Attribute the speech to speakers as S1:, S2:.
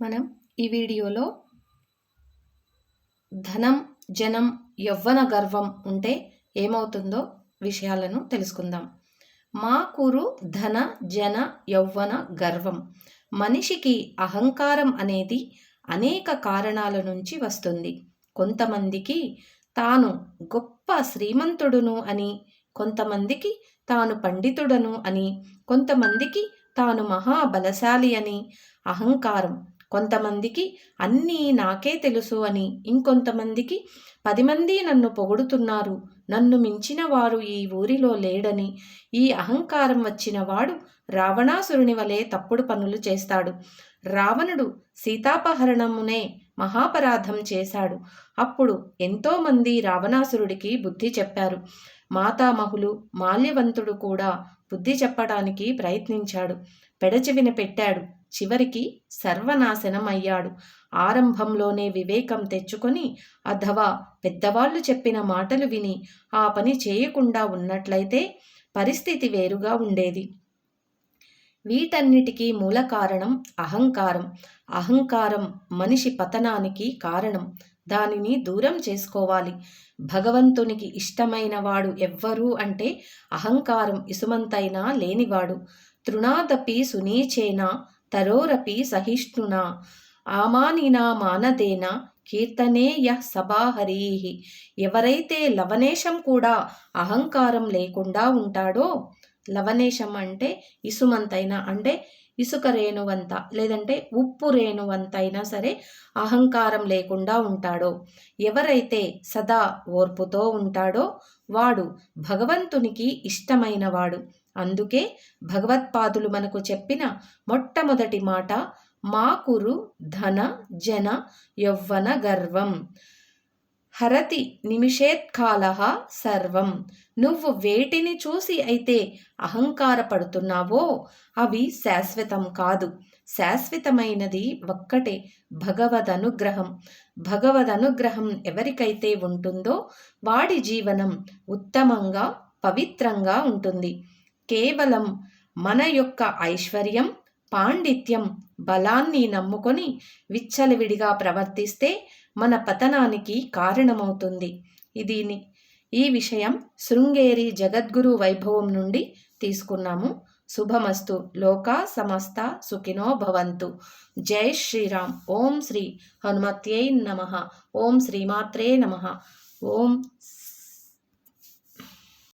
S1: మనం ఈ వీడియోలో ధనం జనం యవ్వన గర్వం ఉంటే ఏమవుతుందో విషయాలను తెలుసుకుందాం. మా కూరు ధన జన యవ్వన గర్వం మనిషికి అహంకారం అనేది అనేక కారణాల నుంచి వస్తుంది. కొంతమందికి తాను గొప్ప శ్రీమంతుడును అని కొంతమందికి తాను పండితుడను అని కొంతమందికి తాను మహాబలశాలి అని అహంకారం కొంతమందికి అన్నీ నాకే తెలుసు అని ఇంకొంతమందికి పది మంది నన్ను పొగుడుతున్నారు. నన్ను మించిన వారు ఈ ఊరిలో లేడని. ఈ అహంకారం వచ్చిన వాడు రావణాసురుని వలె తప్పుడు పనులు చేస్తాడు. రావణుడు సీతాపహరణమునే మహాపరాధం చేశాడు. అప్పుడు ఎంతోమంది రావణాసురుడికి బుద్ధి చెప్పారు. మాతామహులు మాల్యవంతుడు కూడా బుద్ధి చెప్పడానికి ప్రయత్నించాడు. పెడచెవిన పెట్టాడు. చివరికి సర్వనాశనం అయ్యాడు. ఆరంభంలోనే వివేకం తెచ్చుకొని అథవా పెద్దవాళ్ళు చెప్పిన మాటలు విని ఆ పని చేయకుండా ఉన్నట్లయితే పరిస్థితి వేరుగా ఉండేది. వీటన్నిటికీ మూల కారణం అహంకారం. అహంకారం మనిషి పతనానికి కారణం. దానిని దూరం చేసుకోవాలి. భగవంతునికి ఇష్టమైన వాడు ఎవ్వరు అంటే అహంకారం ఇసుమంతైనా లేనివాడు. తృణాదపి సునీచేన తరోరపి సహిష్ణునా ఆమానినా మానదేన కీర్తనే యహ్ సభాహరీహి ఎవరైతే లవనేశం కూడా అహంకారం లేకుండా ఉంటాడో లవనేశం అంటే ఇసుమంతైనా అంటే ఇసుక రేణువంత లేదంటే ఉప్పు రేణువంతైనా సరే అహంకారం లేకుండా ఉంటాడో ఎవరైతే సదా ఓర్పుతో ఉంటాడో వాడు భగవంతునికి ఇష్టమైనవాడు. అందుకే భగవత్పాదులు మనకు చెప్పిన మొట్టమొదటి మాట మాకురు ధన జన యౌవన గర్వం. హరతి నిమిషేత్కాల సర్వం. నువ్వు వేటిని చూసి అయితే అహంకారపడుతున్నావో అవి శాశ్వతం కాదు. శాశ్వతమైనది ఒక్కటే భగవదనుగ్రహం. భగవదనుగ్రహం ఎవరికైతే ఉంటుందో వాడి జీవనం ఉత్తమంగా పవిత్రంగా ఉంటుంది. కేవలం మన యొక్క ఐశ్వర్యం పాండిత్యం బలాన్ని నమ్ముకొని విచ్చలవిడిగా ప్రవర్తిస్తే మన పతనానికి కారణమవుతుంది. ఇది ఈ విషయం శృంగేరి జగద్గురు వైభవం నుండి తీసుకున్నాము. శుభమస్తు. లోకా సమస్త సుఖినో భవంతు. జై శ్రీరామ్. ఓం శ్రీ హనుమత్యై నమ. ఓం శ్రీమాత్రే నమ. ఓం